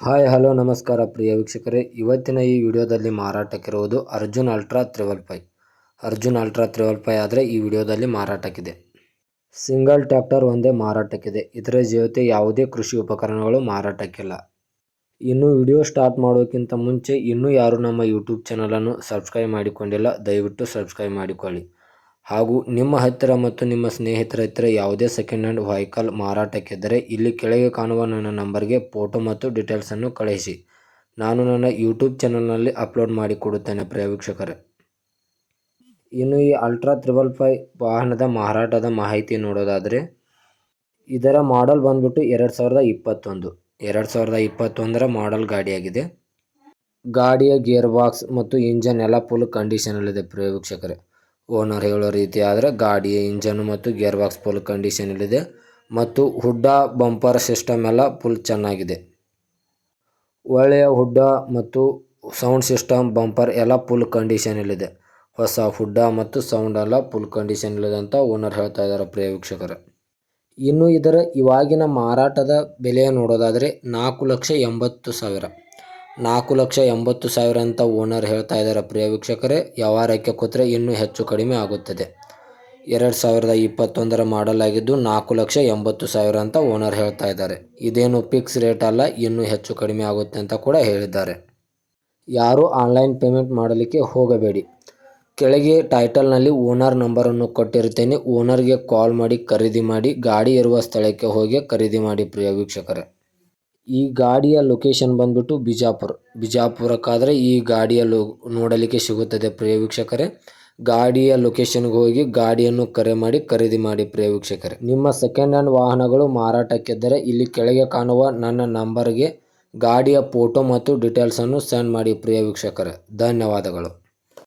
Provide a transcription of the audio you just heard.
Hi, hello, ನಮಸ್ಕಾರ ಪ್ರಿಯ ವೀಕ್ಷಕರೇ. ಇವತ್ತಿನ ಈ ವಿಡಿಯೋದಲ್ಲಿ ಮಾರಾಟಕ್ಕಿರುವುದು Arjun ultra triple five Arjun ultra triple five ಆದರೆ ಈ ವಿಡಿಯೋದಲ್ಲಿ ಮಾರಾಟಕ್ಕಿದೆ. ಸಿಂಗಲ್ ಟ್ರ್ಯಾಕ್ಟರ್ ಒಂದೇ ಮಾರಾಟಕ್ಕಿದೆ. ಇದರ ಜೊತೆ ಯಾವುದೇ ಕೃಷಿ ಉಪಕರಣಗಳು ಮಾರಾಟಕ್ಕಿಲ್ಲ. ಇನ್ನು ವಿಡಿಯೋ ಸ್ಟಾರ್ಟ್ ಮಾಡೋಕ್ಕಿಂತ ಮುಂಚೆ ಇನ್ನೂ ಯಾರು ನಮ್ಮ ಯೂಟ್ಯೂಬ್ ಚಾನಲನ್ನು ಸಬ್ಸ್ಕ್ರೈಬ್ ಮಾಡಿಕೊಂಡಿಲ್ಲ, ದಯವಿಟ್ಟು ಸಬ್ಸ್ಕ್ರೈಬ್ ಮಾಡಿಕೊಳ್ಳಿ. ಹಾಗೂ ನಿಮ್ಮ ಹತ್ತಿರ ಮತ್ತು ನಿಮ್ಮ ಸ್ನೇಹಿತರ ಹತ್ತಿರ ಯಾವುದೇ ಸೆಕೆಂಡ್ ಹ್ಯಾಂಡ್ ವೆಹಿಕಲ್ ಮಾರಾಟಕ್ಕಿದ್ದರೆ ಇಲ್ಲಿ ಕೆಳಗೆ ಕಾಣುವ ನನ್ನ ನಂಬರ್ಗೆ ಫೋಟೋ ಮತ್ತು ಡೀಟೇಲ್ಸನ್ನು ಕಳುಹಿಸಿ ನಾನು ನನ್ನ ಯೂಟ್ಯೂಬ್ ಚಾನಲ್ನಲ್ಲಿ ಅಪ್ಲೋಡ್ ಮಾಡಿಕೊಡುತ್ತೇನೆ ಪ್ರಿಯ ಇನ್ನು ಈ ಅಲ್ಟ್ರಾ ತ್ರಿಬಲ್ ಫೈವ್ ವಾಹನದ ಮಾರಾಟದ ಮಾಹಿತಿ ನೋಡೋದಾದರೆ, ಇದರ ಮಾಡೆಲ್ ಬಂದ್ಬಿಟ್ಟು ಎರಡು ಸಾವಿರದ ಇಪ್ಪತ್ತೊಂದು. ಎರಡು ಸಾವಿರದ ಇಪ್ಪತ್ತೊಂದರ ಮಾಡೆಲ್ ಗಾಡಿಯಾಗಿದೆ. ಗಾಡಿಯ ಗೇರ್ ಬಾಕ್ಸ್ ಮತ್ತು ಇಂಜನ್ ಎಲ್ಲ ಫುಲ್ ಕಂಡೀಷನಲ್ಲಿದೆ ಪ್ರಿಯ ಓನರ್ ಹೇಳೋ ರೀತಿ ಆದರೆ ಗಾಡಿಯ ಇಂಜನ್ ಮತ್ತು ಗೇರ್ ಬಾಕ್ಸ್ ಫುಲ್ ಕಂಡೀಷನಲ್ಲಿದೆ ಮತ್ತು ಹುಡ್ಡ ಬಂಪರ್ ಸಿಸ್ಟಮ್ ಎಲ್ಲ ಫುಲ್ ಚೆನ್ನಾಗಿದೆ. ಒಳ್ಳೆಯ ಹುಡ್ಡ ಮತ್ತು ಸೌಂಡ್ ಸಿಸ್ಟಮ್ ಬಂಪರ್ ಎಲ್ಲ ಫುಲ್ ಕಂಡೀಷನಲ್ಲಿದೆ ಹೊಸ ಹುಡ್ಡ ಮತ್ತು ಸೌಂಡ್ ಎಲ್ಲ ಫುಲ್ ಕಂಡೀಷನಲ್ಲಿದೆ ಅಂತ ಓನರ್ ಹೇಳ್ತಾ ಇದ್ದಾರೆ ಪ್ರಿಯ ಇನ್ನು ಇದರ ಇವಾಗಿನ ಮಾರಾಟದ ಬೆಲೆ ನೋಡೋದಾದರೆ ನಾಲ್ಕು ಲಕ್ಷ ಎಂಬತ್ತು ಸಾವಿರ. ನಾಲ್ಕು ಲಕ್ಷ ಎಂಬತ್ತು ಸಾವಿರ ಅಂತ ಓನರ್ ಹೇಳ್ತಾ ಇದ್ದಾರೆ. ಪ್ರಿಯ ವೀಕ್ಷಕರೇ, ವ್ಯವಹಾರಕ್ಕೆ ಕೂತ್ರೆ ಇನ್ನೂ ಹೆಚ್ಚು ಕಡಿಮೆ ಆಗುತ್ತದೆ. ಎರಡು ಸಾವಿರದ ಇಪ್ಪತ್ತೊಂದರ ಮಾಡಲ್ ಆಗಿದ್ದು ನಾಲ್ಕು ಲಕ್ಷ ಎಂಬತ್ತು ಸಾವಿರ ಅಂತ ಓನರ್ ಹೇಳ್ತಾ ಇದ್ದಾರೆ. ಇದೇನು ಫಿಕ್ಸ್ ರೇಟ್ ಅಲ್ಲ, ಇನ್ನೂ ಹೆಚ್ಚು ಕಡಿಮೆ ಆಗುತ್ತೆ ಅಂತ ಕೂಡ ಹೇಳಿದ್ದಾರೆ. ಯಾರು ಆನ್ಲೈನ್ ಪೇಮೆಂಟ್ ಮಾಡಲಿಕ್ಕೆ ಹೋಗಬೇಡಿ. ಕೆಳಗೆ ಟೈಟಲ್ನಲ್ಲಿ ಓನರ್ ನಂಬರನ್ನು ಕೊಟ್ಟಿರ್ತೇನೆ ಓನರ್ಗೆ ಕಾಲ್ ಮಾಡಿ, ಖರೀದಿ ಮಾಡಿ, ಗಾಡಿ ಇರುವ ಸ್ಥಳಕ್ಕೆ ಹೋಗಿ ಖರೀದಿ ಮಾಡಿ, ಪ್ರಿಯ ವೀಕ್ಷಕರೇ. ಈ ಗಾಡಿಯ ಲೊಕೇಶನ್ ಬಂದ್ಬಿಟ್ಟು ಬಿಜಾಪುರ. ಬಿಜಾಪುರಕ್ಕಾದರೆ ಈ ಗಾಡಿಯ ನೋಡಲಿಕ್ಕೆ ಸಿಗುತ್ತದೆ ಪ್ರಿಯ ವೀಕ್ಷಕರೇ. ಗಾಡಿಯ ಲೊಕೇಶನ್ಗೆ ಹೋಗಿ ಗಾಡಿಯನ್ನು ಕರೆ ಮಾಡಿ, ಖರೀದಿ ಮಾಡಿ ಪ್ರಿಯ ನಿಮ್ಮ ಸೆಕೆಂಡ್ ಹ್ಯಾಂಡ್ ವಾಹನಗಳು ಮಾರಾಟಕ್ಕಿದ್ದರೆ ಇಲ್ಲಿ ಕೆಳಗೆ ಕಾಣುವ ನನ್ನ ನಂಬರ್ಗೆ ಗಾಡಿಯ ಫೋಟೋ ಮತ್ತು ಡೀಟೇಲ್ಸನ್ನು ಸೆಂಡ್ ಮಾಡಿ ಪ್ರಿಯ ಧನ್ಯವಾದಗಳು.